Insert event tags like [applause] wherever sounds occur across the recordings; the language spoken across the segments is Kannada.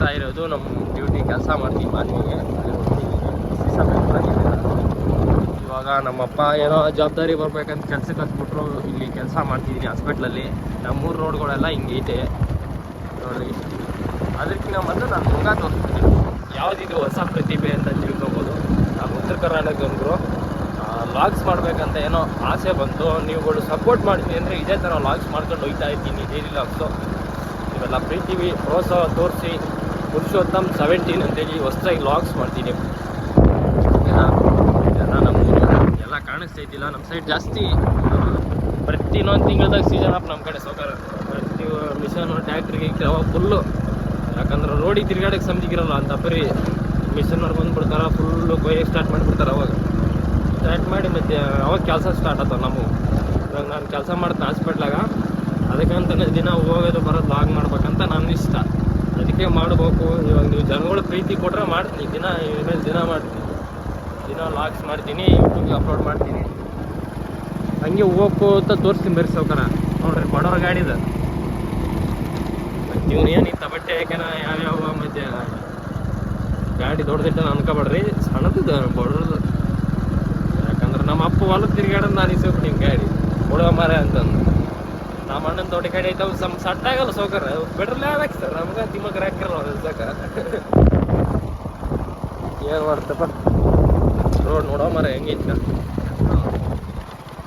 ಹೋಗ್ತಾ ಇರೋದು ನಮ್ಮ ಡ್ಯೂಟಿ ಕೆಲಸ ಮಾಡ್ತೀವಿ ಮಾತಿಗೆ ಇವಾಗ ನಮ್ಮಪ್ಪ ಏನೋ ಜವಾಬ್ದಾರಿ ಬರ್ಬೇಕಂತ ಕೆಲ್ಸಕ್ಕೆ ಹತ್ಬಿಟ್ರು. ಇಲ್ಲಿ ಕೆಲಸ ಮಾಡ್ತಿದ್ದೀನಿ ಹಾಸ್ಪಿಟ್ಲಲ್ಲಿ ನಮ್ಮೂರು ರೋಡ್ಗಳೆಲ್ಲ ಹಿಂಗೈತೆ ನೋಡ್ರಿ ಅದಕ್ಕಿಂತ ಮೊದಲು ನಾನು ಮುಂಗ ತೋರಿಸ್ತೀನಿ ಯಾವುದಿದು ಹೊಸ ಪ್ರತಿಭೆ ಅಂತ ತಿಳ್ಕೊಬೋದು. ನಾವು ಉತ್ತರ ಕರ್ನಾಟಕದವರು ಲಾಗ್ಸ್ ಮಾಡಬೇಕಂತ ಏನೋ ಆಸೆ ಬಂತು. ನೀವುಗಳು ಸಪೋರ್ಟ್ ಮಾಡ್ತೀನಿ ಅಂದರೆ ಇದೇ ಥರ ಲಾಗ್ಸ್ ಮಾಡ್ಕೊಂಡು ಹೋಗ್ತಾ ಇದ್ದೀನಿ ಡೈಲಿ ಲಾಗ್ಸು ಇವೆಲ್ಲ ಪ್ರೀತಿವಿ ಪ್ರೋತ್ಸಾಹ ತೋರಿಸಿ. ಪುರುಷೋತ್ತಮ್ ಸೆವೆಂಟೀನ್ ಅಂತೇಳಿ ಹೊಸದಾಗಿ ಲಾಗ್ಸ್ ಮಾಡ್ತೀನಿ. ಎಲ್ಲ ಇದ್ದಿಲ್ಲ ಎಲ್ಲ ನಮ್ಮ ಸೈಡ್ ಜಾಸ್ತಿ ಆ, ಪ್ರತಿ ಇನ್ನೊಂದು ತಿಂಗಳದಾಗ ಸೀಸನ್ ಆಫ್ ನಮ್ಮ ಕಡೆ ಸೌಕರ್ಯ ಪ್ರತಿ ಮಿಷನ್ ಟ್ಯಾಕ್ಟ್ರಿಗೆ ಅವಾಗ ಫುಲ್ಲು ಯಾಕಂದ್ರೆ ರೋಡಿಗೆ ತಿರ್ಗಾಡಕ್ಕೆ ಸಮಜಿಗಿರಲ್ಲ ಅಂತ ಬರೀ ಮಿಷನ್ ಬಂದ್ಬಿಡ್ತಾರ ಫುಲ್ಲು ಕೊಯ್ಯಕ್ಕೆ ಸ್ಟಾರ್ಟ್ ಮಾಡಿಬಿಡ್ತಾರೆ ಅವಾಗ. ಸ್ಟಾರ್ಟ್ ಮಾಡಿ ಮತ್ತೆ ಅವಾಗ ಕೆಲಸ ಸ್ಟಾರ್ಟ್ ಆಗ್ತಾವೆ ನಮಗೂ ಇವಾಗ ನಾನು ಕೆಲಸ ಮಾಡ್ತೀನಿ ಹಾಸ್ಪಿಟ್ಲಾಗ ಅದಕ್ಕಂತಲೇ ದಿನ ಹೋಗೋದು ಬರೋದು ಲಾಗ್ ಮಾಡ್ಬೇಕಂತ ನನ್ನ ಇಷ್ಟ. ಅದಕ್ಕೆ ಮಾಡ್ಬೇಕು. ಇವಾಗ ನೀವು ಜನಗಳ ಪ್ರೀತಿ ಕೊಟ್ಟರೆ ಮಾಡ್ತೀನಿ. ದಿನ, ಇನ್ಮೇಲೆ ದಿನ ಮಾಡ್ತೀನಿ. ದಿನ ಲಾಗ್ಸ್ ಮಾಡ್ತೀನಿ ಯೂಟ್ಯೂಬ್ಗೆ ಅಪ್ಲೋಡ್ ಮಾಡ್ತೀನಿ. ಹಂಗೆ ಹೋಗ್ಕೋತ ತೋರಿಸ್ತೀನಿ ಬೇರೆ ಸೌಕರ ನೋಡ್ರಿ, ಬಡವ್ರ ಗಾಡಿದ ನೀವು ಏನು ಇತ್ತ ಬಟ್ಟೆ ಯಾಕೆನ ಯಾವ್ಯಾವ ಮತ್ತೆ ಗಾಡಿ ದೊಡ್ಡದಿಟ್ಟ ಅನ್ಕೋಬೇಡ್ರಿ. ಸಣ್ಣದಿದೆ ಬಡವ್ರದ್ದು ಯಾಕಂದ್ರೆ ನಮ್ಮ ಅಪ್ಪ ಹೊಲ ತಿರ್ಗಾಡೋದು ನಾನು ಇಸ್ಕೊಬಿಟ್ಟಿನಿ ಗಾಡಿ. ಕೊಡೋ ಮರ ಅಂತಂದು. ನಮ್ಮ ಅಣ್ಣನ ತೋಟ ಕಡೆ ಐತವ್ ಸಮ್ ಸಟ್ ಆಗಲ್ಲ ಸೌಕರ್ ಸರ್ ನಮ್ಗೆ ತಿಮ್ಮಕ್ಕೆ ಹಾಕಿರಲ್ಲ ಇಲ್ಸಕ ಏನು ಮಾಡ್ತಪ್ಪ? ರೋಡ್ ನೋಡೋ ಮರ ಹೆಂಗೈತ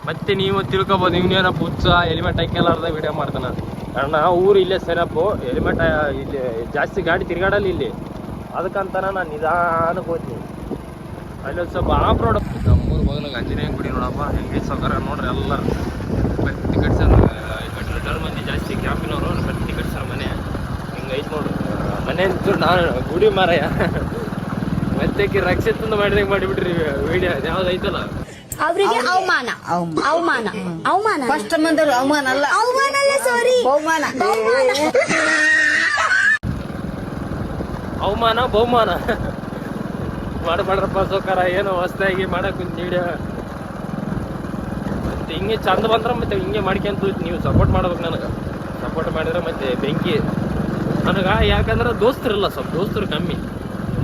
ಮತ್ತೆ ನೀವು ತಿಳ್ಕೊಬೋದು. ಇವನೇನಪ್ಪ ಹುಚ್ಚ ಹೆಲ್ಮೆಟ್ ಹಾಕ್ಯಲಾರ್ದ ವಿಡಿಯೋ ಮಾಡ್ತಾನ ಕಾರಣ ಊರು ಇಲ್ಲೇ ಸೆನಪ್ಪು ಹೆಲ್ಮೆಟ್ ಇಲ್ಲಿ ಜಾಸ್ತಿ ಗಾಡಿ ತಿರ್ಗಾಡಲ್ಲ ಇಲ್ಲಿ. ಅದಕ್ಕಂತಾನ ನಾನು ನಿಧಾನಕ್ಕೆ ಹೋಗ್ತೀನಿ ಅಲ್ಲೊಂದು ಸ್ವಲ್ಪ ಆಫ್ ರೋಡ್ ನಮ್ಮೂರು ಬಗಲಾಗ ಆಂಜನೇಯ ಗುಡಿ ನೋಡಪ್ಪ. ಹೆಂಗೆ ಸೌಕರ್ಯ ನೋಡ್ರಿ ಎಲ್ಲ ಬಟ್ಟಿ ಕಟ್ಟಡ ಮಂದಿ ಜಾಸ್ತಿ ಕ್ಯಾಂಪಿನವರು ಬರ್ತೀನಿ ಕಟ್ಸರ್ ಮನೆ. ಹಿಂಗೈತೆ ನೋಡು. ಮನೆ ಅಂತೂ ನಾನು ಗುಡಿ ಮಾರಯ್ಯ. ಮತ್ತೆ ರಕ್ಷಿತಂದು ಮಾಡಿದಂಗೆ ಮಾಡಿಬಿಟ್ರಿ ವಿಡಿಯೋ ಯಾವ್ದು ಐತಲ್ಲ? ಅವರಿಗೆ ಅವಮಾನ. ಅವಮಾನ. ಅವಮಾನ. ಫಸ್ಟ್ ಮಂದರು ಅವಮಾನ ಅಲ್ಲ. ಅವಮಾನ ಅಲ್ಲ ಸಾರಿ ಬಹುಮಾನ. ಅವಮಾನ ಬಹುಮಾನ. ಮಾಡಬೇಡ್ರಪ್ಪ ಸೋಕಾರ ಏನೋ ಹೊಸ್ದಾಗಿ ಮಾಡಕ್ ವಿಡಿಯೋ ಮತ್ತೆ ಹಿಂಗೆ ಚಂದ ಬಂದ್ರೆ ಮತ್ತೆ ಹಿಂಗೆ ಮಾಡ್ಕೊಂತ ನೀವು ಸಪೋರ್ಟ್ ಮಾಡ್ಬೇಕು ನನಗೆ. ಸಪೋರ್ಟ್ ಮಾಡಿದ್ರೆ ಮತ್ತೆ ಬೆಂಕಿ. ನನಗೆ ಯಾಕಂದ್ರೆ ದೋಸ್ತರಿಲ್ಲ ಸ್ವಲ್ಪ, ದೋಸ್ತರು ಕಮ್ಮಿ.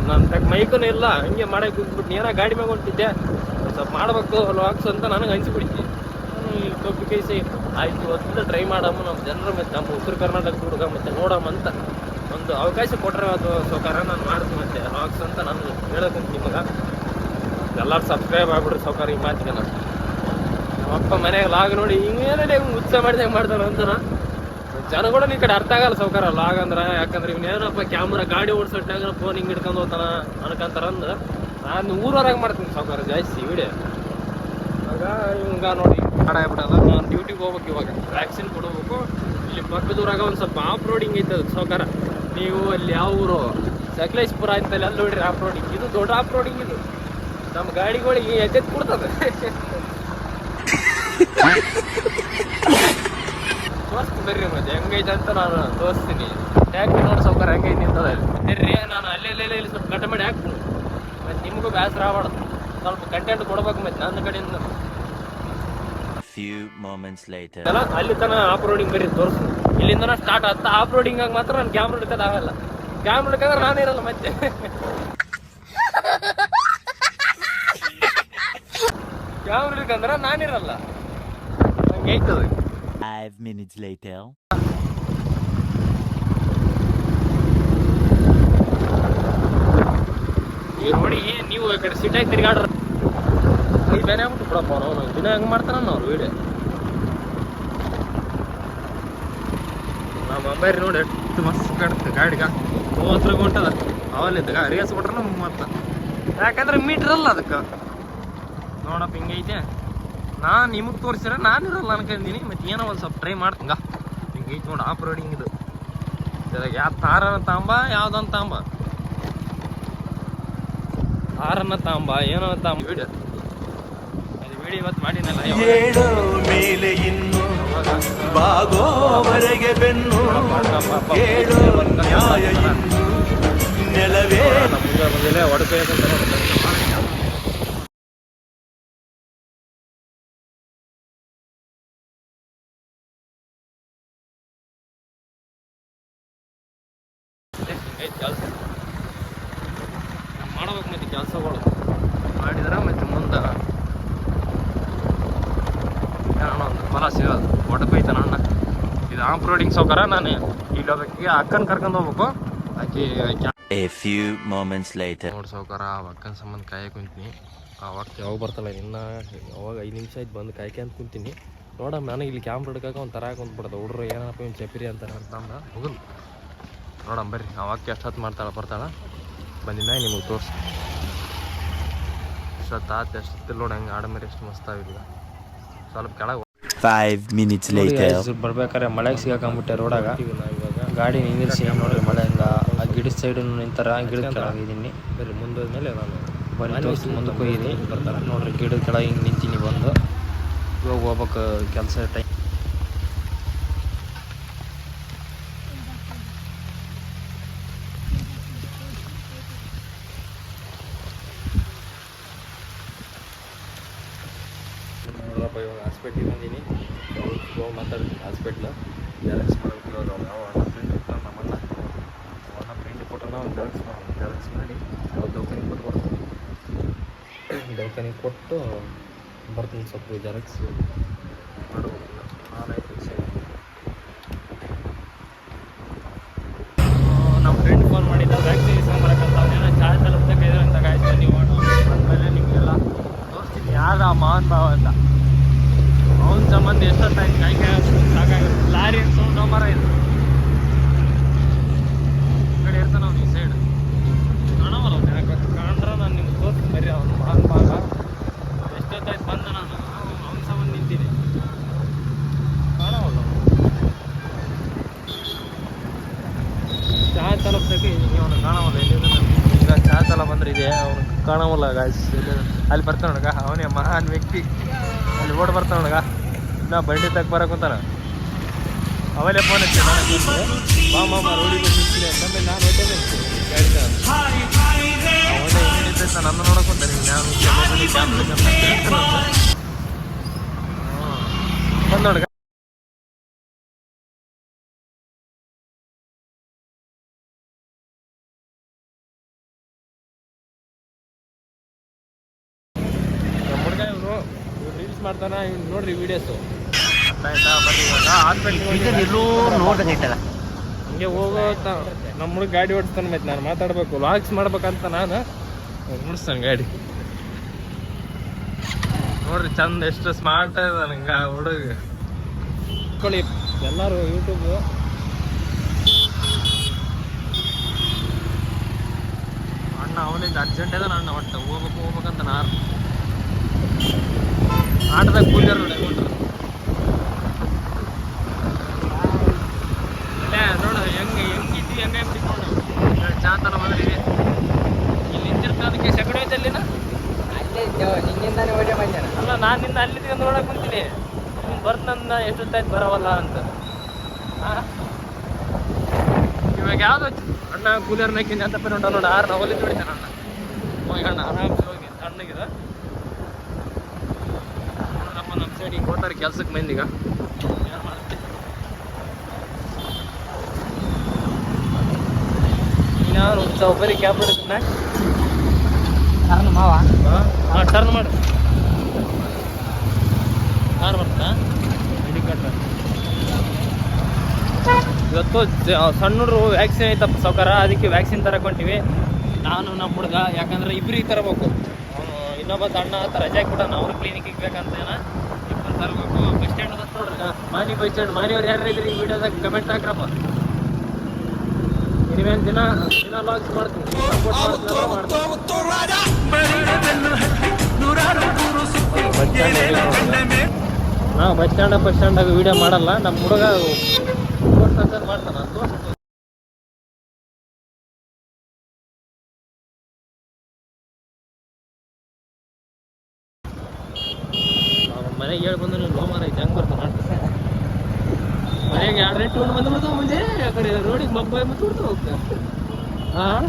ನನ್ನ ತಕ್ಕ ಮೈಕೂ ಇಲ್ಲ, ಹಂಗೆ ಮಾಡಕ್ಕೆ ಕುಂತ್ಬಿಟ್ಟು ಏನೋ ಗಾಡಿ ಮ್ಯಾಗ ಹೊಂಟಿದ್ದೆ. ಸ್ವಲ್ಪ ಮಾಡ್ಬೇಕು ಲಾಕ್ಸ್ ಅಂತ ನನಗೆ ಅನ್ಸಿಬಿಡ್ತಿ. ಕಬ್ಬು ಕೈಸಿ. ಆಯ್ತು ಅದನ್ನ ಟ್ರೈ ಮಾಡಮ್ಮ. ನಮ್ಮ ಜನರು ಮತ್ತು ನಮ್ಮ ಉತ್ತರ ಕರ್ನಾಟಕ ಹುಡುಗ ಮತ್ತೆ ನೋಡಮ್ಮ ಅಂತ ಒಂದು ಅವಕಾಶ ಕೊಟ್ಟರೆ ಅದು ಸೌಕಾರ ನಾನು ಮಾಡ್ತೀನಿ ಮತ್ತೆ ಲಾಕ್ಸ್ ಅಂತ ನಾನು ಹೇಳಕ್ಕಂತ ನಿಮಗೆ. ಎಲ್ಲರೂ ಸಬ್ಸ್ಕ್ರೈಬ್ ಆಗ್ಬಿಡ್ರಿ ಸೌಕಾರ ಈ ಮಾತಿಗೆ ನಾನು. ನಮ್ಮಪ್ಪ ಮನೆಗೆ ಲಾಗ್ ನೋಡಿ ಹಿಂಗೇನೇ ಹಿಂಗೆ ಮಾಡಿದ ಮಾಡಿದಂಗೆ ಮಾಡ್ತಾರ ಅಂತಾರ? ಜನಗಳು ಈ ಕಡೆ ಅರ್ಥ ಆಗಲ್ಲ ಸೌಕಾರ ಲಾಗ್ ಅಂದ್ರೆ, ಯಾಕಂದ್ರೆ ಇವನೇನಪ್ಪ ಕ್ಯಾಮ್ರಾ ಗಾಡಿ ಓಡಿಸೋ ಟೈಮ್ನ ಫೋನ್ ಹಿಂಗೆ ಹಿಡ್ಕೊಂಡು ಹೋಗ್ತಾನ ಅನ್ಕಂತಾರ ಅಂದ ನಾನು ಊರವರಾಗ ಮಾಡ್ತೀನಿ ಸೌಕಾರ ಜಾಸ್ತಿ ವಿಡಿಯೋ ಆಗ ಇವಂಗ ನೋಡಿ ಹಾಡಾಗ್ಬಿಡಲ್ಲ ನಾನು ಡ್ಯೂಟಿಗೆ ಹೋಗ್ಬೇಕು ಇವಾಗ ವ್ಯಾಕ್ಸಿನ್ ಕೊಡಬೇಕು. ಇಲ್ಲಿ ಪಕ್ಕದೂರಾಗ ಒಂದು ಸ್ವಲ್ಪ ಆಫ್ ರೋಡಿಂಗ್ ಐತೆ ಸೌಕಾರ ನೀವು ಅಲ್ಲಿ ಯಾವ ಊರು? ಸಕಲೇಶ್ಪುರ ಅಂತಲ್ಲಿ ಅಲ್ಲಿ ನೋಡ್ರಿ ಆಫ್ ರೋಡಿಂಗ್ ಇದು ದೊಡ್ಡ ಆಫ್ ರೋಡಿಂಗ್ ಇದು. ನಮ್ಮ ಗಾಡಿಗಳಿಗೆ ಎಚ್ಚೆತ್ ಕೊಡ್ತದೆ. [laughs] ತೋರಿಸ್ತೀನಿ ಬರ್ರಿ ಮತ್ತೆ. ಹೆಂಗೈತೆ ಅಂತ ನಾನು ತೋರಿಸ್ತೀನಿ. ಟ್ಯಾಕ್ಟ್ರಿ ನೋಡಿ ಸೌಕರ್ಯ ಹೆಂಗೈತೆ ನಿಂತದ. ಬರ್ರಿ ನಾನು ಅಲ್ಲೇ ಅಲ್ಲೇ ಇಲ್ಲಿ ಸ್ವಲ್ಪ ಕಟ್ ಮಾಡಿ ಹಾಕ್ತೀನಿ. ಮತ್ತೆ ನಿಮಗೂ ಬೇಸರ ಆಗ್ಬಾರ್ದು. ಸ್ವಲ್ಪ ಕಂಟೆಂಟ್ ಕೊಡ್ಬೇಕು ಮತ್ತೆ ನನ್ನ ಕಡೆಯಿಂದ. Few moments later. ಅಲ್ಲ ಅಲ್ಲಿ ತನ ಆಫ್ ರೋಡಿಂಗ್ ಬರೀ ತೋರಿಸ್ತೀನಿ. ಇಲ್ಲಿಂದ ಸ್ಟಾರ್ಟ್ ಆಗ್ತಾ ಆಫ್ ರೋಡಿಂಗ್ ಆಗಿ ಮಾತ್ರ ನಾನು ಕ್ಯಾಮ್ರಾ ಹಿಡ್ಕೋದು ಆಗಲ್ಲ. ಕ್ಯಾಮ್ರಾ ಹಿಡ್ಕಂದ್ರೆ ನಾನು ಇರಲ್ಲ ಮತ್ತೆ. [laughs] ಕ್ಯಾಮ್ರಾ ಹಿಡ್ಕಂದ್ರೆ ನಾನಿರಲ್ಲ Five minutes later. ಈಗ ನೋಡಿ ನೀವು ಈ ಕಡೆ ಸಿಟಿಯಾಗಿ ತಿರ್ಗಾಡ್ರ. ಈ ಬೇರೆ ಆಗ್ಬಿಟ್ಟು ಬಿಡಪ್ಪ ದಿನ ಹೆಂಗೆ ಮಾಡ್ತಾನ ಅವ್ರು ವಿಡಿಯೋ. ನಮ್ಮ ಅಂಬಾರಿ ನೋಡಿ ಎಷ್ಟು ಮಸ್ತ್ ಕಾಡುತ್ತೆ ಗಾಡಿಗ. ಮೂವತ್ತು ಹೊಂಟದ. ರೇಸ್ ಬಿಟ್ರೆ ಮತ್ತೆ. ಯಾಕಂದ್ರೆ ಮೀಟ್ರ್ ಅಲ್ಲ ಅದಕ್ಕೆ. ನೋಡಪ್ಪ ಹಿಂಗೈತೆ. ನಾನು ನಿಮಗೆ ತೋರಿಸಿದ್ರೆ ನಾನು ಇರಲ್ಲ ಅನ್ಕೊಂಡಿನಿ ಮತ್ತೆ ಏನೋ ಒಂದು ಸ್ವಲ್ಪ ಟ್ರೈ ಮಾಡ್ತಂಗ ಹಿಂಗೈತೆ ನೋಡಿ ಆಫ್ ರೋಡಿಂಗ್ ಇದು ಯಾವ ತಾರನ ತಾಂಬ ಯಾವ್ದನ್ನ ತಾಂಬ? ತಾರನ ತಾಂಬ ಏನೋ ತಾಂಬ. ವಿಡಿಯೋ ಅದು ವಿಡಿಯೋ ಇವತ್ತು ಮಾಡಿನಲ್ಲ ಮೇಲೆ ಇನ್ನು ಬಾಗೋವರೆಗೆ ಬೆನ್ನು ನ್ಯಾಯ ನೆಲವೇ. ನಮ್ಗೆ ಬಂದಿಲ್ಲ ಹೊಡ್ಬೇಕಂತ ಕೆಲಸ. ಮಾಡ್ಬೇಕು ಮತ್ತೆ ಕೆಲಸಗಳು. ಮಾಡಿದ್ರೆ ಮತ್ತೆ ಮುಂದೆ? ಏನೋ ಒಂದು ಫಲ ಸಿಗೋದು. ಒಡಪೈತೆ ಅಣ್ಣ. ಇದು ಆಫ್ ರೋಡಿಂಗ್ ಸೌಕರ್ಯ ನಾನು ಇಲ್ಲಿ ಹೋಗಕ್ಕೆ ಅಕ್ಕನ ಕರ್ಕೊಂಡು ಹೋಗ್ಬೇಕು. ಆಕಿ ಎ A few moments later. ನೋಡಿ ಸೌಕರ್ಯ ಆ ಅಕ್ಕನ ಸಂಬಂಧ ಕಾಯಕ್ಕೆ ಕುಂತೀನಿ. ಅವಾಗ ಯಾವಾಗ ಬರ್ತಲ್ಲ ಇನ್ನು ಯಾವಾಗ ಐದು ನಿಮಿಷ ಆಯ್ತು ಬಂದು ಕಾಯ್ಕೆ ಅಂತ ಕುಂತೀನಿ. ನೋಡಮ್ಮ ನನಗೆ ಇಲ್ಲಿ ಕ್ಯಾಮ್ರಾ ಹಿಡ್ಕಕ್ಕೆ ಒಂದು ತರ ಕುಂತ್ಬಿಡ್ದೆ. ಹುಡ್ರು ಏನಪ್ಪ ಇವ್ನು ಚಪ್ರಿ ಅಂತಾರೆ ಅಂತ ಅಂದ. ನೋಡಮ್ಮ ಬರ್ರಿ. ಅವಾಕ್ಕೆ ಎಷ್ಟೊತ್ತು ಮಾಡ್ತಾಳೆ ಬರ್ತಾಳೆ. ಬಂದಿನ ನಿಮಗೆ ತೋರಿಸಿ. ಎಷ್ಟೊತ್ತು ಆತ ಎಷ್ಟು ನೋಡಿ ಹಂಗೆ ಆಡಮೇಲೆ ಎಷ್ಟು ಮಸ್ತ್ ಆಗಿಲ್ಲ ಸ್ವಲ್ಪ ಕೆಳಗೆ ಫೈವ್ minutes later. ಬರ್ಬೇಕಾದ್ರೆ ಮಳೆಗೆ ಸಿಗಾಕೊಂಬಿಟ್ಟೆ ರೋಡಾಗ. ಗಾಡಿ ನಿಂದಿರಿಸಿ ನೋಡ್ರಿ ಮಳೆಯಿಂದ ಆ ಗಿಡದ ಸೈಡ್ ನಿಂತಾರ ಗಿಡದ ಕೆಳಗಿದ್ದೀನಿ ಬರೀ ಮುಂದೋದ್ಮೇಲೆ ಮೇಲೆ ನಾನು ಬನ್ನಿ ತೋರಿಸಿ ಮುಂದಕ್ಕೆ ಹೋಗಿದ್ದೀನಿ ಬರ್ತಾರೆ. ನೋಡ್ರಿ ಗಿಡದ ಕೆಳಗೆ ಹಿಂಗೆ ನಿಂತೀನಿ ಬಂದು. ಇವಾಗ ಹೋಗ್ಬೇಕು ಕೆಲಸ ಟೈಮ್ ಹಾಸ್ಪಿಟ್ಲಿಗೆ ಬಂದೀನಿ ಹೋಗಿ ಮಾತಾಡ್ತೀನಿ ಹಾಸ್ಪಿಟ್ಲ್ ಜೆರಾಕ್ಸ್ ಮಾಡೋಕ್ಕೆ ಅವ್ರು ನಾವು ಅಣ್ಣ ಫ್ರೆಂಡ್ ಇರ್ತಾನೆ ನಮ್ಮ ಅಣ್ಣ ಅಣ್ಣ ಫ್ರೆಂಡ್ ಕೊಟ್ಟಣ ಒಂದು ಜೆರಾಕ್ಸ್ ಮಾಡಿ ಜೆರಾಕ್ಸ್ ಮಾಡಿ ಅವ್ರು ದವಾಖಾನಿಗೆ ಕೊಟ್ಟು ಬರ್ತೀನಿ ದವಾಖಾನಿಗೆ ಕೊಟ್ಟು ಬರ್ತೀನಿ ಸ್ವಲ್ಪ ಜೆರಾಕ್ಸ್ ಮಾಡ್ಬೇಕು ನಾನಾಯ್ತು ನಮ್ಮ ಫ್ರೆಂಡ್ ಫೋನ್ ಮಾಡಿದ್ದ ವ್ಯಾಕ್ಸಿನ್ ಇಸ್ಕೊಂಬರಕ್ಕಂತ ಅವನೇನೋ ಚಾರ್ಜ್ ತಲುಪ್ತಕ್ಕ ಇದೆ ಅಂತ ಕಾಯ್ತು ನೀವು ಆಮೇಲೆ ನಿಮಗೆಲ್ಲ ತೋರಿಸ್ತೀನಿ ಯಾರ ಆ ಮಹಾನ್ ಭಾವ ಅಂತ ಅವನ ಸಂಬಂಧ ಎಷ್ಟೊತ್ತಾಯ್ತು? ಕಾಯ್ಕೆ ಸಾಕಾಗುತ್ತೆ ಲಾರಿ ಸೋಮವಾರ ಇದು ಕಡೆ ಇರ್ತಾನೆ ಅವ್ನು ಈ ಸೈಡ್ ಕಾಣವಲ್ಲ ಅವ್ನು? ಯಾಕೆ ಕಾಣ್ರೆ ನಾನು ನಿಮ್ಗೆ ತೋರಿಸ್ತೀನಿ. ಬರೀ ಅವ್ನು ಮಹಾನ್ ಭಾಗ ಎಷ್ಟೊತ್ತಾಯ್ತು ಬಂದ ನಾನು? ಅವ್ನ ಸಂಬಂಧ ನಿಂತೀನಿ ಕಾಣವಲ್ಲ. ಚಹಾ ತಲುಪ್ಸಕ್ಕೆ ಅವನು ಕಾಣವಲ್ಲ? ಎಲ್ಲಿಂದ ಈಗ ಚಹಾ ತಲ ಬಂದ್ರೆ ಇದೆ. ಅವನು ಕಾಣವಲ್ಲ ಗಾಯ್ಸ್ ಅಲ್ಲಿ ಬರ್ತಾನ ನೋಡಗ ಅವನೇ ಮಹಾನ್ ವ್ಯಕ್ತಿ. ಅಲ್ಲಿ ಓಡ್ ಬರ್ತಾನ ನೋಡಗ ನಾ ಬಂಡಿ ತಗ ಬರಕ್ ಕುಂತಾನ. ಅವಲೇ ಫೋನ್ ಹಚ್ಚಿ ಬಾ ಮಾಮ ರೋಡಿಗೆ ನಿಂತೀನಿ ಅಂತಂದ್ರೆ ನಾನು ಅವನೇ ಹಿಂದಿದ್ದ ನನ್ನ ನೋಡಕ್ ಕುಂತಾನೆ. ನಾನು ಬಂದ್ ಇವ್ನು ನೋಡ್ರಿ ವಿಡಿಯೋಸು ಆಯ್ತಾ ಬರ್ರಿ ಇವಾಗ ಹಾಸ್ಪಿಟ್ಲಿಗೆ ಹಿಂಗೆ ಹೋಗೋ ನಮ್ಮ ಹುಡುಗ ಗಾಡಿ ಓಡಿಸ್ತಾನೆ ಮತ್ತೆ ನಾನು ಮಾತಾಡ್ಬೇಕು. ಲಾಕ್ಸ್ ಮಾಡ್ಬೇಕಂತ ನಾನು. ಮುಡಿಸ್ತಾನೆ ಗಾಡಿ. ನೋಡ್ರಿ ಚಂದ ಎಷ್ಟು ಸ್ಮಾರ್ಟ್ ಇದೆ ನಂಗೆ ಆ ಹುಡುಗ. ಕೊಳಿ ಎಲ್ಲರೂ ಯೂಟ್ಯೂಬ್ ಅಣ್ಣ, ಅವನಿಂದ ಅರ್ಜೆಂಟ್ ಅದ ನಾನು ಒಟ್ಟು ಹೋಗ್ಬೇಕು, ಹೋಗ್ಬೇಕಂತ ನಾನು. ಆಟದಾಗ ಕೂಲಿಯರ್ ನೋಡಿ ಕೊಟ್ರು ಅಲ್ಲೇ ನೋಡು ಹೆಂಗೆ ಹೆಂಗಿದ್ವಿ ಹೆಂಗೆ ಬಿಟ್ಕೊಂಡು ಚಾತನ ಬಂದ್ರಿ ಇಲ್ಲಿ ನಿಂತಿರ್ತ ಅದಕ್ಕೆ ಸೆಕೆಂಡ್ ಐತಲ್ಲಿನ ಅಲ್ಲ ನಾನು ನಿನ್ನ ಅಲ್ಲಿ ನೋಡಕ್ ಕುಂತೀನಿ. ನೀನು ನನ್ನ ಎಷ್ಟೊತ್ತಾಯ್ತು ಬರವಲ್ಲ ಅಂತ? ಇವಾಗ ಯಾವ್ದು ಅಣ್ಣ ಕೂಲರ್ ನಾಕಿಂದ ಅಂತ ನೋಡ ನೋಡ ಆರು ನಾವು ಹೊಡಿತಾನೆ ಅಣ್ಣ. ಹೋಗಿ ಅಣ್ಣ ಆರಾಮ್ಸೆ ಹೋಗಿ. ಅಣ್ಣಗಿದ ನೋಡಪ್ಪ ನಮ್ಮ ಸೈಡ್ ಈಗ ಕೊಟ್ಟಾರೆ ಕೆಲ್ಸಕ್ಕೆ ಮಂದಿಗ ಏನು ಮಾಡ್ತಿ? ನಾನು ಒಬ್ಬರಿ ಕ್ಯಾಬ್ ಮಾಡಿದ್ರೆ ಮಾವ. ಹಾಂ ಟರ್ನ್ ಮಾಡು. ಕಾರ್ ಬರ್ತಾ ಇವತ್ತು ಸಣ್ಣ ಹುಡುಗರು ವ್ಯಾಕ್ಸಿನ್ ಐತಪ್ಪ ಸೌಕರ ಅದಕ್ಕೆ ವ್ಯಾಕ್ಸಿನ್ ತರಕೊಂಡಿವಿ ನಾನು ನಮ್ಮ ಹುಡುಗ, ಯಾಕಂದ್ರೆ ಇಬ್ಬರಿಗೆ ತರಬೇಕು. ಇನ್ನೊಬ್ಬ ಅಂತ ರಜೆ ಕೊಟ್ಟಾನ ಅವ್ರ ಕ್ಲಿನಿಕ್ಗೆ ಬೇಕಂತೇನ ಇಬ್ಬರು ತರಬೇಕು. ಬಸ್ ಸ್ಟ್ಯಾಂಡ್ ಅಂತ ನೋಡ್ರಿ. ಮಾನಿ ಬಸ್ ಸ್ಟ್ಯಾಂಡ್ ಮಾನಿಯವ್ರು ಯಾರು ಇದ್ರಿ ಈ ವಿಡಿಯೋದಾಗ ಕಮೆಂಟ್ ಹಾಕ್ರಪ್ಪ. ಇನ್ನೇನು ದಿನ ದಿನ ಲಾಗ್ಸ್ ಮಾಡ್ತೀನಿ ನಾವು ಬಸ್ ಸ್ಟ್ಯಾಂಡ್ ಬಸ್ ಸ್ಟ್ಯಾಂಡಾಗ ವಿಡಿಯೋ ಮಾಡಲ್ಲ. ನಮ್ಮ ಹುಡುಗ ಫೋಟೋ ಮಾಡ್ತಾನ. ತೋರ್ಸ್ತೀನಿ ಮನೆಗೆ ಹೇಳಿ ಬಂದು ನೀವು ಲೋಮಾರ ಐತೆ. ಹೆಂಗೆ ಬರ್ತಾನೆ ಮನೆಗೆ ಎರಡು ರೇಟ್ ಟೂನ್ ಬಂದು ಮುಂದೆ ಆ ಕಡೆ ರೋಡಿಗೆ ಮಬ್ಬ ಮತ್ತು ಹೋಗ್ತ ಹೋಗ್ತಾ ಹಾಂ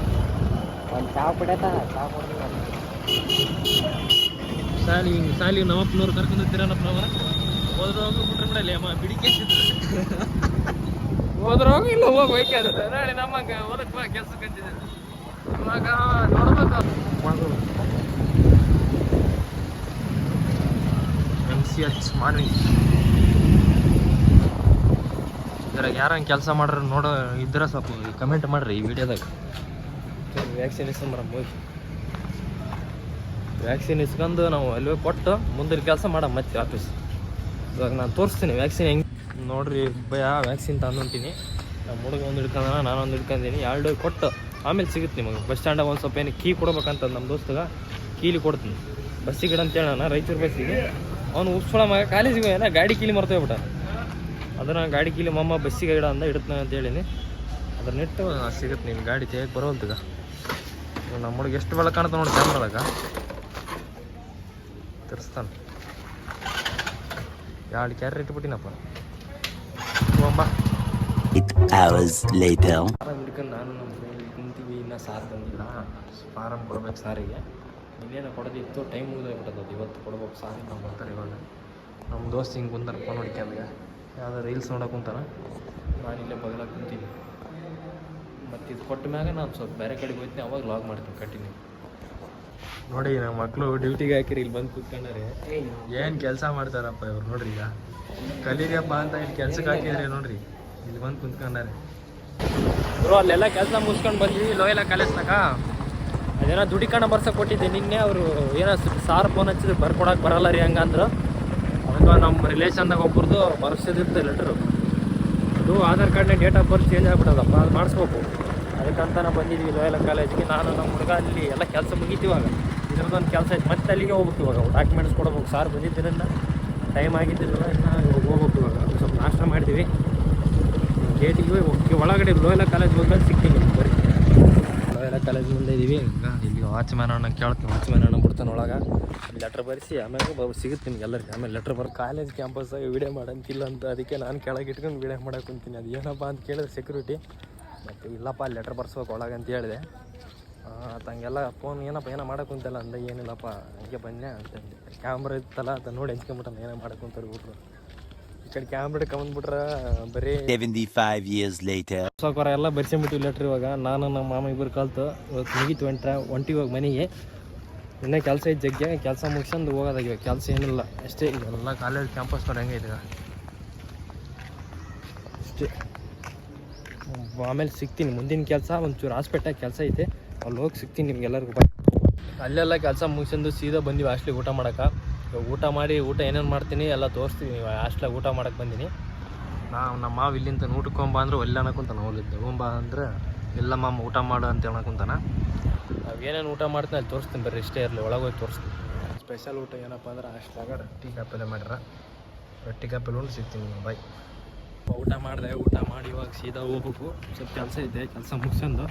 ಒಂದು ಚಾ ಪಡೇತ ಚಾ ಸಾಲಿ ಸಾಲಿ ನಮ್ಮಪ್ಪನವ್ರು ಕರ್ಕೊಂಡು ನಮ್ಮ ನಾವು ಹೋದ್ರೋಗು ಹೋಗಿ ಅಮ್ಮ ಹೋಗಿ ಎಂ ಸಿ ಎಚ್ ಇದ್ರಾಗ ಕೆಲಸ ಮಾಡ್ರಿ ನೋಡೋ ಇದ್ರೆ ಸ್ವಲ್ಪ ಕಮೆಂಟ್ ಮಾಡಿರಿ ಈ ವಿಡಿಯೋದಾಗ. ವ್ಯಾಕ್ಸಿನೇಷನ್ ಬರಮ್ಮ ಹೋಗಿ. ವ್ಯಾಕ್ಸಿನ್ ಇಸ್ಕೊಂಡು ನಾವು ಅಲ್ಲಿ ಕೊಟ್ಟು ಮುಂದಿನ ಕೆಲಸ ಮಾಡೋ ಮತ್ತೆ ಆಫೀಸ್ ಇವಾಗ ನಾನು ತೋರಿಸ್ತೀನಿ ವ್ಯಾಕ್ಸಿನ್ ಹೆಂಗೆ ನೋಡ್ರಿ, ಭಯ ವ್ಯಾಕ್ಸಿನ್ ತಂದು ಹೊಂಟೀನಿ ನಮ್ಮ ಹುಡುಗ ಒಂದು ಹಿಡ್ಕೊಂಡ ನಾನು ಒಂದು ಹಿಡ್ಕೊಂಡಿನಿ. ಎರಡು ಕೊಟ್ಟು, ಆಮೇಲೆ ಸಿಗುತ್ತೆ ನಿಮಗೆ. ಬಸ್ ಸ್ಟ್ಯಾಂಡಾಗ ಒಂದು ಸ್ವಲ್ಪ ಏನು ಕೀ ಕೊಡ್ಬೇಕಂತ ನಮ್ಮ ದೋಸ್ತಗ. ಕೀಲಿ ಕೊಡ್ತೀನಿ. ಬಸ್ಸಿಗೆ ಇಡ ಅಂತ ಹೇಳೋಣ, ರೈತರ ಬಸ್ಸಿಗೆ. ಅವ್ನು ಉಪ್ಸೋಳ ಮಗ ಕಾಲೇಜಿಗೆ ಹೋಗ್ಯಾನ, ಗಾಡಿ ಕೀಲಿ ಮರ್ತೋಗ್ಬಿಟ್ಟ ಅದನ್ನ ಗಾಡಿ ಕೀಲಿ ಮಮ್ಮ ಬಸ್ಸಿಗೆ ಇಡ ಅಂದ, ಇಡ್ತಾನೆ ಅಂತ ಹೇಳೀನಿ. ಅದನ್ನ ಇಟ್ಟು ಸಿಗುತ್ತೆ ನೀನು ಗಾಡಿ ತೆಗಿಯಕ್ಕೆ ಬರೋಲ್ತಗ ನಮ್ಮ ಹುಡುಗ ಎಷ್ಟು ಬೆಳ ಕಾಣುತ್ತೆ ನೋಡಿ ಕ್ಯಾಮ್ರಾದಾಗ ತರಿಸ್ತಾನೆ. ಎರಡು ಕ್ಯಾರೆ ಇಟ್ಬಿಟ್ಟಿನಪ್ಪ ಹೋಗಂಬ ಹಿಡ್ಕೊಂಡು ನಾನು ನಮ್ಮ ಫ್ರೆಂಡ್ ಕುಂತೀವಿ ಇನ್ನೂ ಸಾರು ಬಂದಿಲ್ಲ. ಫಾರಮ್ ಕೊಡ್ಬೇಕು ಸಾರಿಗೆ. ಇನ್ನೇನು ಕೊಡೋದಿತ್ತು ಟೈಮ್ ಮುಗಿದೋಗ್ಬಿಟ್ಟದ ಇವತ್ತು ಕೊಡ್ಬೇಕು ಸಾರಿ ನಾವು ಬರ್ತಾರೆ ಇವಾಗ. ನಮ್ಮ ದೋಸ್ತ್ ಹಿಂಗೆ ಕುಂತಾರ ಫೋನ್ ಹೊಡಿಕ್ಯಂದಾಗ ಯಾವುದೋ ರೀಲ್ಸ್ ನೋಡೋಕೆ ಕುಂತಾನ? ನಾನು ಇಲ್ಲೇ ಬಗಲಾಗ ಕುಂತೀನಿ. ಮತ್ತು ಇದು ಕೊಟ್ಟ ಮ್ಯಾಗ ನಾನು ಸ್ವಲ್ಪ ಬೇರೆ ಕಡೆಗೆ ಹೋಗ್ತೀನಿ ಅವಾಗ ಲಾಗ್ ಮಾಡ್ತೀನಿ ಕಂಟಿನ್ಯೂ ನೋಡಿ ನಮ್ಮ ಮಕ್ಕಳು ಡ್ಯೂಟಿಗೆ ಹಾಕಿರಿ ಇಲ್ಲಿ ಬಂದು ಕೂತ್ಕೊಂಡಾರೆ. ಏನು ಕೆಲಸ ಮಾಡ್ತಾರಪ್ಪ ಇವ್ರು ನೋಡ್ರಿ ಈಗ. ಕಲೀರಿಯಪ್ಪ ಅಂತ ಇಲ್ಲಿ ಕೆಲ್ಸಕ್ಕೆ ಹಾಕಿದ್ರೆ ನೋಡ್ರಿ. ಇಲ್ಲಿ ಬಂದು ಕುಂತ್ಕೊಂಡಾರೆ. ಬ್ರೋ ಅಲ್ಲೆಲ್ಲ ಕೆಲಸ ಮುಗಿಸ್ಕೊಂಡು ಬಂದ್ವಿ. ಲೋಯಲ ಕಾಲೇಜ್ನಾಗ? ಅದೇನೋ ದುಡಿಕಣ ಬರ್ಸಕ್ಕೆ ಕೊಟ್ಟಿದ್ದೆ. ನಿನ್ನೆ ಅವರು ಏನೋ ಸಾರ್ ಫೋನ್ ಹಚ್ಚಿದ್ರೆ. ಬರ್ಕೊಡಕ್ಕೆ ಬರಲ್ಲ ರೀ ಹಂಗಂದ್ರು ಅಥವಾ ನಮ್ಮ ರಿಲೇಷನ್ದಾಗ ಒಬ್ರದ್ದು ಬರ್ಸೋದಿರುತ್ತೆ ಲೆಟ್ರು ಅದು ಆಧಾರ್ ಕಾರ್ಡ್ನ ಡೇಟ್ ಆಫ್ ಬರ್ತ್ ಚೇಂಜ್ ಆಗ್ಬಿಡೋದಪ್ಪ ಅದು ಮಾಡಿಸ್ಬೇಕು. ಅದಕ್ಕಂತ ನಾವು ಬಂದಿದ್ವಿ ಲೋಯಲ ಕಾಲೇಜಿಗೆ. ನಾನು ನಮ್ಮ ಹುಡುಗ ಅಲ್ಲಿ ಎಲ್ಲ ಕೆಲಸ ಮುಗೀತಿವಾಗ ಇದ್ರದ್ದೊಂದು ಕೆಲಸ ಐತೆ. ಮತ್ತೆ ಅಲ್ಲಿಗೆ ಹೋಗ್ಬೇಕು ಇವಾಗ. ಡಾಕ್ಯುಮೆಂಟ್ಸ್ ಕೊಡ್ಬೇಕು. ಸಾರ್ ಬಂದಿದ್ದರಿಂದ ಟೈಮ್ ಆಗಿದ್ದಿಲ್ಲ. ಇನ್ನು ಇವಾಗ ಹೋಗ್ಬೇಕು ಇವಾಗ. ಸ್ವಲ್ಪ ನಾಷ್ಟ ಮಾಡ್ತೀವಿ ಗೇಟಿಗೆ ಹೋಗಿ ಒಳಗಡೆ ಲೋಯಲ ಕಾಲೇಜ್ ಹೋದ್ಮೇಲೆ ಸಿಗ್ತೀನಿ ಬರೀ. ಲೋಯಲ ಕಾಲೇಜ್ ಮುಂದೆ ಇದ್ದೀವಿ ಇಲ್ಲಿ ವಾಚ್ಮ್ಯಾನ್ ಅಣ್ಣ ಕೇಳ್ತೀನಿ. ವಾಚ್ಮ್ಯಾನ್ ಅಣ್ಣ ಬಿಡ್ತಾನೆ ಒಳಗೆ. ಲೆಟ್ರ್ ಬರೆಸಿ ಆಮೇಲೆ ಬ ಸಿಗುತ್ತೆ ನಿಮ್ಗೆ ಎಲ್ಲರಿಗೆ. ಆಮೇಲೆ ಲೆಟ್ರ್ ಬರ್ ಕಾಲೇಜ್ ಕ್ಯಾಂಪಸ್ಸಾಗಿ ವೀಡಿಯೋ ಮಾಡಂತಿಲ್ಲ ಅಂತ ಅದಕ್ಕೆ ನಾನು ಕೆಳಗೆ ಇಟ್ಕೊಂಡು ವೀಡಿಯೋ ಮಾಡಕ್ಕೆ ಕುಂತೀನಿ. ಅದು ಏನಪ್ಪ ಅಂತ ಕೇಳಿದ್ರೆ ಸೆಕ್ಯೂರಿಟಿ ಮತ್ತು ಇಲ್ಲಪ್ಪ ಲೆಟ್ರ್ ಬರ್ಸ್ಬೇಕು ಒಳಗೆ ಅಂತ ಹೇಳಿದೆ. ತಂಗೆಲ್ಲ ಫೋನ್ ಏನಪ್ಪ ಏನೋ ಮಾಡಕ್ಕೆ ಕುಂತಲ್ಲ ಅಂದ ಏನಿಲ್ಲಪ್ಪ ಹಂಗೆ ಬಂದೆ ಅಂತಂದೆ ಕ್ಯಾಮ್ರ ಇತ್ತಲ್ಲ ಅಂತ ನೋಡಿ ಹಂಚ್ಕೊಂಬಿಟ್ಟ ಏನೋ ಮಾಡಕ್ಕೆ ಕುಂತಾರೆ ಹುಡುಗರು ಈ ಕಡೆ ಕ್ಯಾಮ್ರಾ ಹಿಡ್ಕೊಂಬಂದ್ಬಿಟ್ರೆ ಬರೀ 75 years later. ಸಾಕೋರ ಎಲ್ಲ ಬರ್ಸ್ಕೊಂಬಿಟ್ಟಿವಿ ಲೆಟ್ರ್ ಇವಾಗ. ನಾನು ನಮ್ಮ ಮಾಮ ಇಬ್ಬರು ಕಲ್ತು. ಇವತ್ತು ಮುಗೀತು ಹೊಂಟ್ರೆ ಒಂಟಿ ಇವಾಗ ಮನೆಗೆ. ಇನ್ನೇ ಕೆಲಸ ಐತೆ ಜಗ್ಗೆ ಕೆಲಸ ಮುಗಿಸ್ಕೊಂಡು ಹೋಗೋದಾಗಿವೆ ಕೆಲಸ ಏನಿಲ್ಲ. ಅಷ್ಟೇ ಎಲ್ಲ ಕಾಲೇಜ್ ಕ್ಯಾಂಪಸ್ ನೋಡಿ ಹೆಂಗೆ ಇದೆ. ಅಷ್ಟೇ. ಆಮೇಲೆ ಸಿಗ್ತೀನಿ. ಮುಂದಿನ ಕೆಲಸ ಒಂಚೂರು ಹಾಸ್ಪಿಟ್ಲಾಗ ಕೆಲಸ ಐತೆ. ಅಲ್ಲಿ ಹೋಗಿ ಸಿಗ್ತೀನಿ ನಿಮ್ಗೆಲ್ಲರಿಗೂ ಬಾಯ್ ಅಲ್ಲೆಲ್ಲ ಕೆಲಸ ಮುಗಿಸಿದ್ದು ಸೀದಾ ಬಂದಿವಿ ಹಾಸ್ಟ್ಲಿಗೆ ಊಟ ಮಾಡೋಕೆ ಊಟ ಮಾಡಿ, ಊಟ ಏನೇನು ಮಾಡ್ತೀನಿ ಎಲ್ಲ ತೋರಿಸ್ತೀನಿ ಹಾಸ್ಟ್ಲಾಗ ಊಟ ಮಾಡಕ್ಕೆ ಬಂದೀನಿ. ನಾವು ನಮ್ಮ ಮಾವ ಇಲ್ಲಿಂದ ಊಟಕ್ಕೊಂಬ ಅಂದ್ರೆ ಒಲ್ಲೆ ಅನ್ನಕುಂತಾನ ಹೋಗಿದ್ದೆ ಹೋಂಬ ಅಂದ್ರೆ, ಇಲ್ಲ ಮಾಮ, ಊಟ ಮಾಡು ಅಂತ ಹೇಳಕುಂತಾನ ನಾವು ಏನೇನು ಊಟ ಮಾಡ್ತೀನಿ ಅಲ್ಲಿ ತೋರಿಸ್ತೀನಿ ಬರ್ರಿ, ಇಷ್ಟೇ ಇರಲಿ, ಒಳಗೆ ಹೋಗಿ ತೋರಿಸ್ತೀನಿ. ಸ್ಪೆಷಲ್ ಊಟ ಏನಪ್ಪ ಅಂದ್ರೆ ಹಾಸ್ಟ್ಲಾಗ ರೊಟ್ಟಿ ಕಾಪಲ್ಲೆ ಮಾಡ್ಯಾರ ರೊಟ್ಟಿ ಕಾಪೆಲೆ ಉಂಡು ಸಿಗ್ತೀನಿ ಬಾಯ್ ಊಟ ಮಾಡಿದೆ, ಊಟ ಮಾಡಿ ಇವಾಗ ಸೀದಾ ಹೋಗ್ಬೇಕು. ಸ್ವಲ್ಪ ಕೆಲಸ ಇದೆ, ಕೆಲಸ ಮುಗಿಸ್ಕೊಂಡು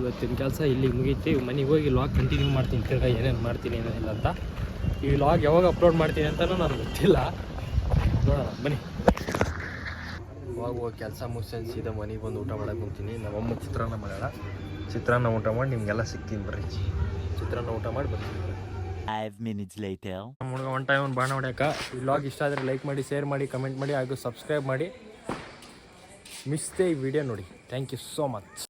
ಇವತ್ತಿನ ಕೆಲಸ ಇಲ್ಲಿ ಮುಗೀತಿ. ಮನೆಗೆ ಹೋಗಿ ಲಾಗ್ ಕಂಟಿನ್ಯೂ ಮಾಡ್ತೀನಿ ತಿರ್ಗಾ ಏನೇನು ಮಾಡ್ತೀನಿ ಏನೇನಿಲ್ಲ ಅಂತ. ಈ ಲಾಗ್ ಯಾವಾಗ ಅಪ್ಲೋಡ್ ಮಾಡ್ತೀನಿ ಅಂತಲೂ ನನಗೆ ಗೊತ್ತಿಲ್ಲ. ನೋಡೋಣ ಬನ್ನಿ. ಇವಾಗ ಹೋಗಿ ಕೆಲಸ ಮುಗಿಸ್ಕೊಂಡು ಸೀದಾ ಮನೆಗೆ ಬಂದು ಊಟ ಮಾಡಕ್ಕೆ ಹೋಗ್ತೀನಿ ನಮ್ಮಮ್ಮ ಚಿತ್ರಾನ್ನ ಮಾಡೋಣ. ಚಿತ್ರಾನ್ನ ಊಟ ಮಾಡಿ ನಿಮಗೆಲ್ಲ ಸಿಗ್ತೀನಿ ಬರ್ರಿ. ಚಿತ್ರಾನ್ನ ಊಟ ಮಾಡಿ ಬರ್ತೀನಿ Five ಮಿನಿಟ್ಸ್ ಲೈಟ್ ನಮ್ಮ ಹುಡುಗ ಒನ್ ಟೈಮ್ ಒಂದು ಬಾಣ ಹೊಡ್ಯಾಕ. ಈ ವ್ಲಾಗ್ ಇಷ್ಟ ಆದರೆ ಲೈಕ್ ಮಾಡಿ ಶೇರ್ ಮಾಡಿ ಕಮೆಂಟ್ ಮಾಡಿ ಹಾಗೂ ಸಬ್ಸ್ಕ್ರೈಬ್ ಮಾಡಿ. ಮಿಸ್ತೆ ಈ ವಿಡಿಯೋ ನೋಡಿ. Thank you so much